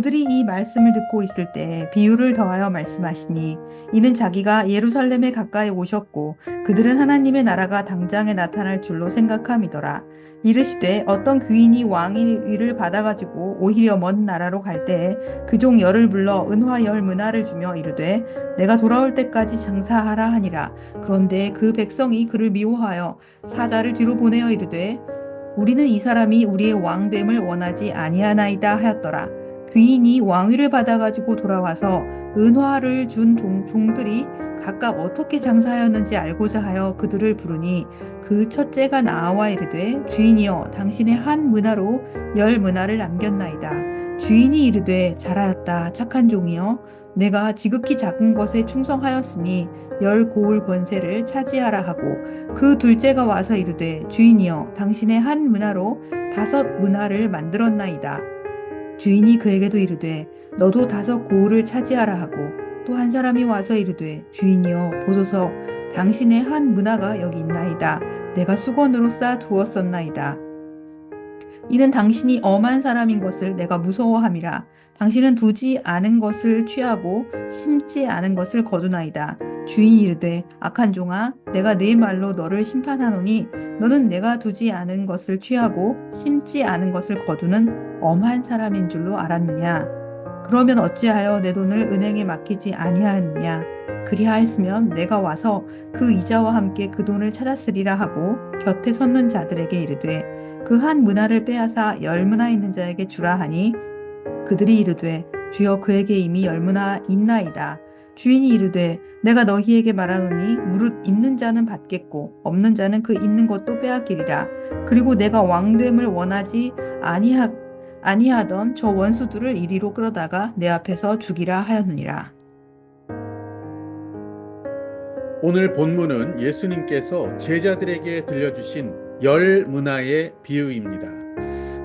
그들이 이 말씀을 듣고 있을 때 비유를 더하여 말씀하시니 이는 자기가 예루살렘에 가까이 오셨고 그들은 하나님의 나라가 당장에 나타날 줄로 생각함이더라. 이르시되 어떤 귀인이 왕의 위를 받아가지고 오히려 먼 나라로 갈 때에 그종 열을 불러 은화 열 문화를 주며 이르되 내가 돌아올 때까지 장사하라 하니라. 그런데 그 백성이 그를 미워하여 사자를 뒤로 보내어 이르되 우리는 이 사람이 우리의 왕됨을 원하지 아니하나이다 하였더라. 귀인이 왕위를 받아가지고 돌아와서 은화를 준 종, 종들이 각각 어떻게 장사하였는지 알고자 하여 그들을 부르니 그 첫째가 나와 이르되 주인이여 당신의 한 문화로 열 문화를 남겼나이다. 주인이 이르되 잘하였다 착한 종이여 내가 지극히 작은 것에 충성하였으니 열 고을 권세를 차지하라 하고 그 둘째가 와서 이르되 주인이여 당신의 한 문화로 다섯 문화를 만들었나이다. 주인이 그에게도 이르되 너도 다섯 고을을 차지하라 하고 또 한 사람이 와서 이르되 주인이여 보소서 당신의 한 문화가 여기 있나이다. 내가 수건으로 쌓아 두었었나이다. 이는 당신이 엄한 사람인 것을 내가 무서워함이라. 당신은 두지 않은 것을 취하고 심지 않은 것을 거두나이다. 주인이 이르되 악한 종아 내가 네 말로 너를 심판하노니 너는 내가 두지 않은 것을 취하고 심지 않은 것을 거두는 엄한 사람인 줄로 알았느냐 그러면 어찌하여 내 돈을 은행에 맡기지 아니하였느냐 그리하였으면 내가 와서 그 이자와 함께 그 돈을 찾았으리라 하고 곁에 섰는 자들에게 이르되 그 한 문화를 빼앗아 열 문화 있는 자에게 주라 하니 그들이 이르되 주여 그에게 이미 열 문화 있나이다. 주인이 이르되 내가 너희에게 말하노니 무릇 있는 자는 받겠고 없는 자는 그 있는 것도 빼앗기리라. 그리고 내가 왕됨을 원하지 아니하 아니하던 저 원수들을 이리로 끌어다가 내 앞에서 죽이라 하였느니라. 오늘 본문은 예수님께서 제자들에게 들려주신 열 문화의 비유입니다.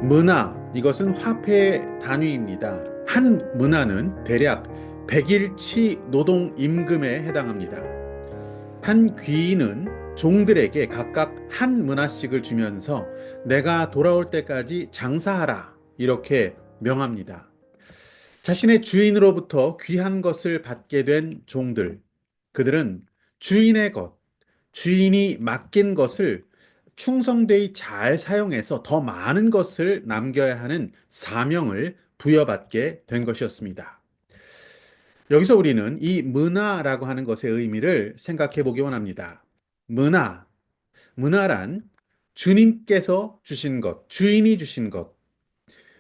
문화, 이것은 화폐 단위입니다. 한 문화는 대략 100일치 노동 임금에 해당합니다. 한 귀인은 종들에게 각각 한 문화씩을 주면서 내가 돌아올 때까지 장사하라 이렇게 명합니다. 자신의 주인으로부터 귀한 것을 받게 된 종들, 그들은 주인의 것, 주인이 맡긴 것을 충성되이 잘 사용해서 더 많은 것을 남겨야 하는 사명을 부여받게 된 것이었습니다. 여기서 우리는 이 문화라고 하는 것의 의미를 생각해 보기 원합니다. 문화, 문화란 주님께서 주신 것, 주인이 주신 것,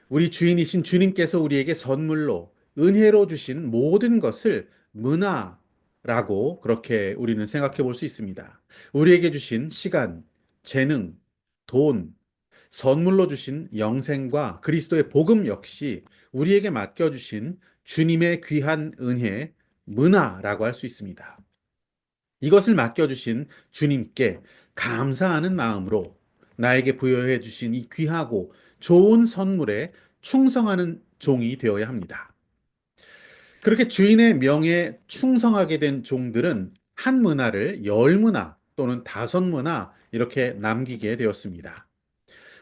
우리 주인이신 주님께서 우리에게 선물로 은혜로 주신 모든 것을 문화라고 그렇게 우리는 생각해 볼 수 있습니다. 우리에게 주신 시간, 재능, 돈, 선물로 주신 영생과 그리스도의 복음 역시 우리에게 맡겨주신 주님의 귀한 은혜, 문화라고 할 수 있습니다. 이것을 맡겨주신 주님께 감사하는 마음으로 나에게 부여해 주신 이 귀하고 좋은 선물에 충성하는 종이 되어야 합니다. 그렇게 주인의 명에 충성하게 된 종들은 한 문화를 열 문화 또는 다섯 문화 이렇게 남기게 되었습니다.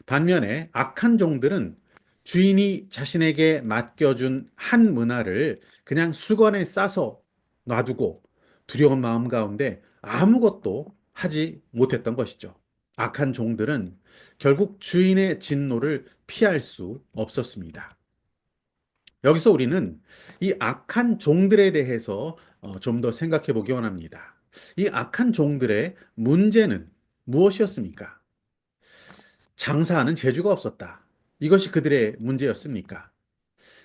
반면에 악한 종들은 주인이 자신에게 맡겨준 한 문화를 그냥 수건에 싸서 놔두고 두려운 마음 가운데 아무것도 하지 못했던 것이죠. 악한 종들은 결국 주인의 진노를 피할 수 없었습니다. 여기서 우리는 이 악한 종들에 대해서 어, 좀더 생각해 보기 원합니다. 이 악한 종들의 문제는 무엇이었습니까? 장사하는 재주가 없었다. 이것이 그들의 문제였습니까?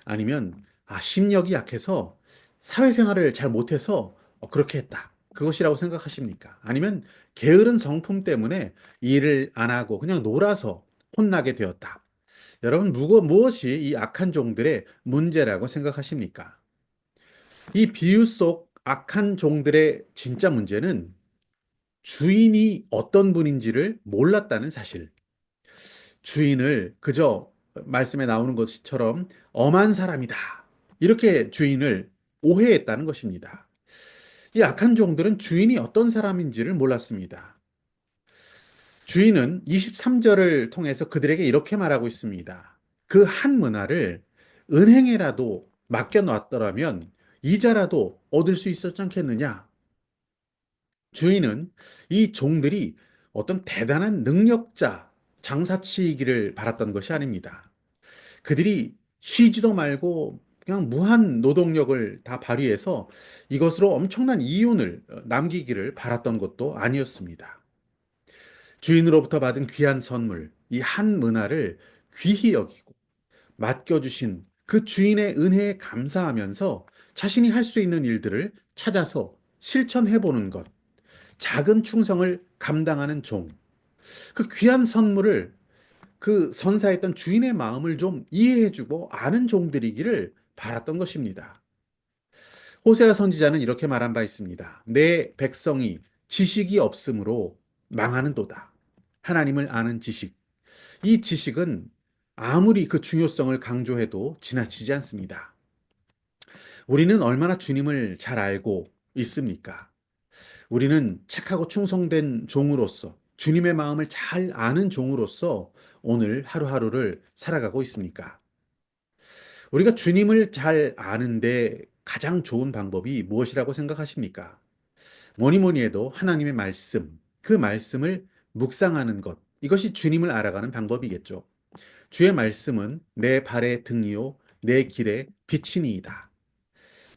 아니면 아, 심력이 약해서 사회생활을 잘 못해서 어, 그렇게 했다. 그것이라고 생각하십니까? 아니면 게으른 성품 때문에 일을 안 하고 그냥 놀아서 혼나게 되었다. 여러분, 무엇이 이 악한 종들의 문제라고 생각하십니까? 이 비유 속 악한 종들의 진짜 문제는 주인이 어떤 분인지를 몰랐다는 사실. 주인을 그저 말씀에 나오는 것처럼 엄한 사람이다. 이렇게 주인을 오해했다는 것입니다. 이 악한 종들은 주인이 어떤 사람인지를 몰랐습니다. 주인은 23절을 통해서 그들에게 이렇게 말하고 있습니다. 그 한 문화를 은행에라도 맡겨놨더라면 이자라도 얻을 수 있었지 않겠느냐? 주인은 이 종들이 어떤 대단한 능력자, 장사치이기를 바랐던 것이 아닙니다. 그들이 쉬지도 말고 그냥 무한 노동력을 다 발휘해서 이것으로 엄청난 이윤을 남기기를 바랐던 것도 아니었습니다. 주인으로부터 받은 귀한 선물, 이 한 문화를 귀히 여기고 맡겨주신 그 주인의 은혜에 감사하면서 자신이 할 수 있는 일들을 찾아서 실천해 보는 것. 작은 충성을 감당하는 종. 그 귀한 선물을 그 선사했던 주인의 마음을 좀 이해해주고 아는 종들이기를 바랐던 것입니다. 호세아 선지자는 이렇게 말한 바 있습니다. 내 백성이 지식이 없으므로 망하는도다. 하나님을 아는 지식. 이 지식은 아무리 그 중요성을 강조해도 지나치지 않습니다. 우리는 얼마나 주님을 잘 알고 있습니까? 우리는 착하고 충성된 종으로서 주님의 마음을 잘 아는 종으로서 오늘 하루하루를 살아가고 있습니까? 우리가 주님을 잘 아는데 가장 좋은 방법이 무엇이라고 생각하십니까? 뭐니 뭐니 해도 하나님의 말씀, 그 말씀을 묵상하는 것, 이것이 주님을 알아가는 방법이겠죠. 주의 말씀은 내 발의 등이요, 내 길의 빛이니이다.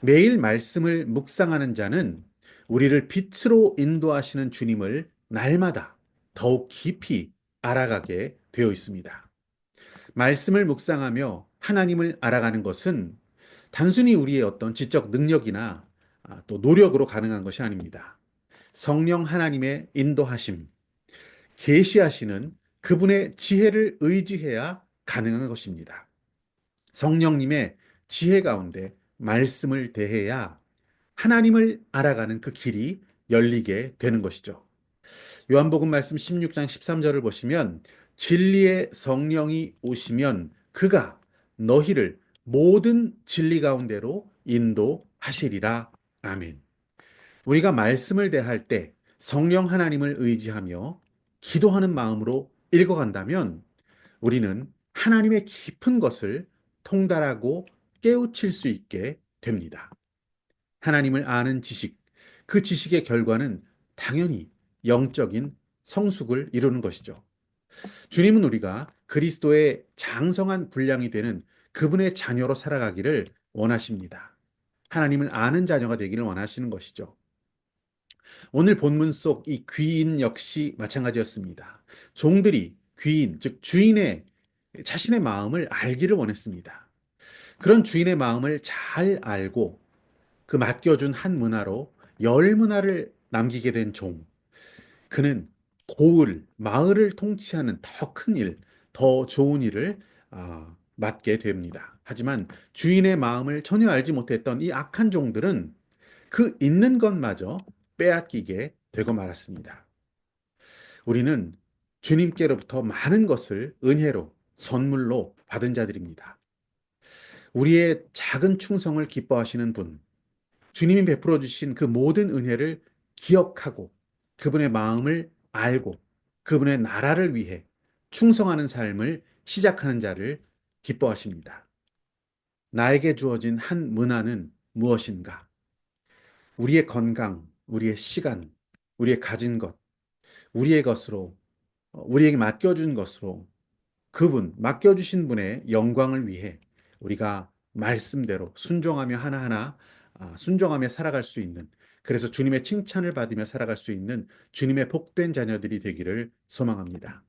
매일 말씀을 묵상하는 자는 우리를 빛으로 인도하시는 주님을 날마다 더욱 깊이 알아가게 되어 있습니다. 말씀을 묵상하며 하나님을 알아가는 것은 단순히 우리의 어떤 지적 능력이나 아, 또 노력으로 가능한 것이 아닙니다. 성령 하나님의 인도하심, 계시하시는 그분의 지혜를 의지해야 가능한 것입니다. 성령님의 지혜 가운데 말씀을 대해야 하나님을 알아가는 그 길이 열리게 되는 것이죠. 요한복음 말씀 16장 13절을 보시면 진리의 성령이 오시면 그가 너희를 모든 진리 가운데로 인도하시리라. 아멘. 우리가 말씀을 대할 때 성령 하나님을 의지하며 기도하는 마음으로 읽어간다면 우리는 하나님의 깊은 것을 통달하고 깨우칠 수 있게 됩니다. 하나님을 아는 지식, 그 지식의 결과는 당연히 영적인 성숙을 이루는 것이죠. 주님은 우리가 그리스도의 장성한 분량이 되는 그분의 자녀로 살아가기를 원하십니다. 하나님을 아는 자녀가 되기를 원하시는 것이죠. 오늘 본문 속 이 귀인 역시 마찬가지였습니다. 종들이 귀인, 즉 주인의 자신의 마음을 알기를 원했습니다. 그런 주인의 마음을 잘 알고 그 맡겨준 한 문화로 열 문화를 남기게 된 종. 그는 고을, 마을을 통치하는 더 큰 일, 더 좋은 일을 아, 맡게 됩니다. 하지만 주인의 마음을 전혀 알지 못했던 이 악한 종들은 그 있는 것마저 빼앗기게 되고 말았습니다. 우리는 주님께로부터 많은 것을 은혜로, 선물로 받은 자들입니다. 우리의 작은 충성을 기뻐하시는 분, 주님이 베풀어 주신 그 모든 은혜를 기억하고 그분의 마음을 알고 그분의 나라를 위해 충성하는 삶을 시작하는 자를 기뻐하십니다. 나에게 주어진 한 문화는 무엇인가? 우리의 건강, 우리의 시간, 우리의 가진 것, 우리의 것으로, 우리에게 맡겨준 것으로 그분, 맡겨주신 분의 영광을 위해 우리가 말씀대로 순종하며 하나하나 아, 순종하며 살아갈 수 있는 그래서 주님의 칭찬을 받으며 살아갈 수 있는 주님의 복된 자녀들이 되기를 소망합니다.